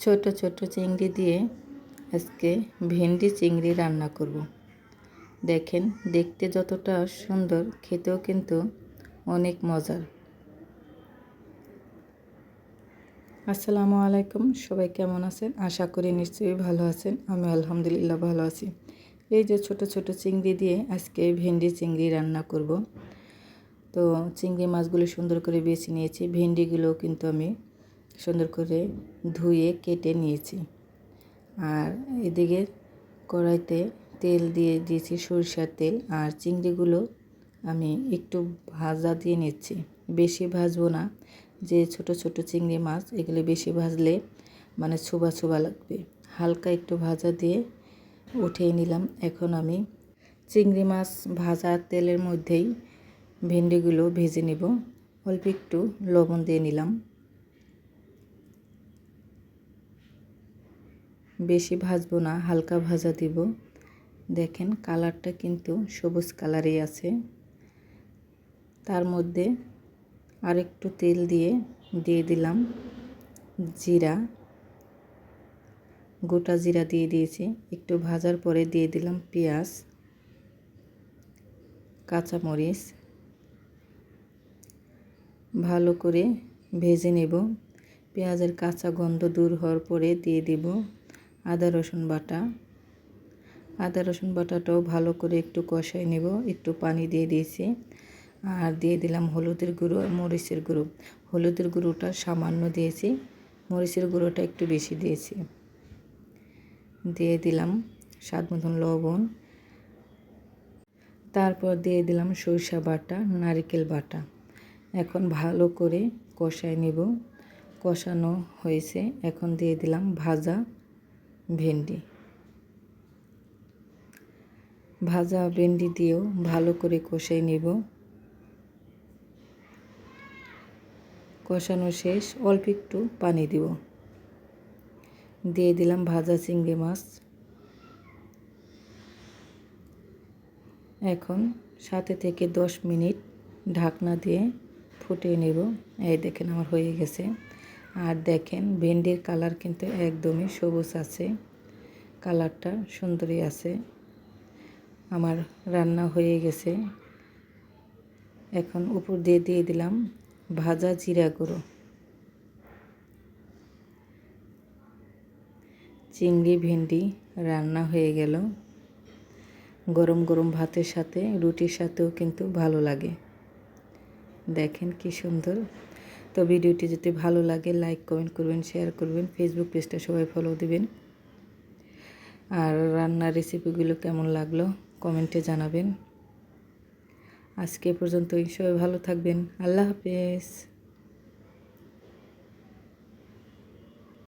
ছোট ছোট চিংড়ি দিয়ে আজকে ভেন্ডি চিংড়ি রান্না করব। দেখেন, দেখতে যতটা সুন্দর, খেতেও কিন্তু অনেক মজার। আসসালামু আলাইকুম, সবাই কেমন আছেন? আশা করি নিশ্চয়ই ভালো আছেন। আমি আলহামদুলিল্লাহ ভালো আছি। এই যে ছোট ছোট চিংড়ি দিয়ে আজকে ভেন্ডি চিংড়ি রান্না করব। তো চিংড়ি মাছগুলো সুন্দর করে বেছে নিয়েছি। ভেন্ডিগুলোও কিন্তু আমি সুন্দর করে ধুয়ে কেটে নিয়েছি। আর এদিকে কড়াইতে তেল দিয়ে দিয়েছি সরিষার তেল আর চিংড়িগুলো আমি একটু ভাজা দিয়ে নিচ্ছি। বেশি ভাজবো না, যে ছোট ছোট চিংড়ি মাছ, এগুলো বেশি ভাজলে মানে ছোবা ছোবা লাগবে। হালকা একটু ভাজা দিয়ে উঠিয়ে নিলাম। এখন আমি চিংড়ি মাছ ভাজা তেলের মধ্যেই ভেন্ডিগুলো ভেজে নেব। অল্প একটু লবণ দিয়ে নিলাম। বেশি ভাজবো না, হালকা ভাজা দিব। দেখেন কালারটা কিন্তু সবুজ কালারই আছে। তার মধ্যে আরেকটু তেল দিয়ে দিয়ে দিলাম জিরা। গোটা জিরা দিয়ে দিয়েছি। একটু ভাজার পরে দিয়ে দিলাম পেঁয়াজ, কাঁচামরিচ। ভালো করে ভেজে নেব। পেঁয়াজের কাঁচা গন্ধ দূর হওয়ার পরে দিয়ে দেব। আদা, রসুন বাটা। আদা, রসুন বাটাটাও ভালো করে একটু কষাই নেব, একটু পানি দিয়ে দিয়েছি। আর দিয়ে দিলাম হলুদের গুঁড়ো আর মরিচের গুঁড়ো। হলুদের গুঁড়োটা সামান্য দিয়েছি, মরিচের গুঁড়োটা একটু বেশি দিয়েছি। দিয়ে দিলাম স্বাদ মতন লবণ। তারপর দিয়ে দিলাম সরিষা বাটা, নারিকেল বাটা। এখন ভালো করে কষাই নেব। কষানো হয়েছে, এখন দিয়ে দিলাম ভাজা। ভেন্ডি। ভাজা ভেন্ডি দিয়েও ভালো করে কষাই নেব। কষানো শেষ, অল্প একটু পানি দিব। দিয়ে দিলাম ভাজা চিংড়ি মাছ। এখন সাথে থেকে দশ মিনিট ঢাকনা দিয়ে ফুটিয়ে নেব। এই দেখেন আমার হয়ে গেছে। আর দেখেন, ভেন্ডির কালার কিন্তু একদমই সবুজ আছে। কালারটা সুন্দরই আছে। আমার রান্না হয়ে গেছে। এখন উপর দিয়ে দিয়ে দিলাম ভাজা জিরা গুঁড়ো। চিংড়ি ভেন্ডি রান্না হয়ে গেল। গরম গরম ভাতের সাথে, রুটির সাথেও কিন্তু ভালো লাগে। দেখেন কি সুন্দর তো ভিডিওটি যদি ভালো লাগে লাইক কমেন্ট করবেন শেয়ার করবেন ফেসবুক পেজটা সবাই ফলো দিবেন। আর রান্নার রেসিপিগুলো কেমন লাগল কমেন্টে জানাবেন। আজকে পর্যন্তই, সবাই ভালো থাকবেন, আল্লাহ হাফেজ।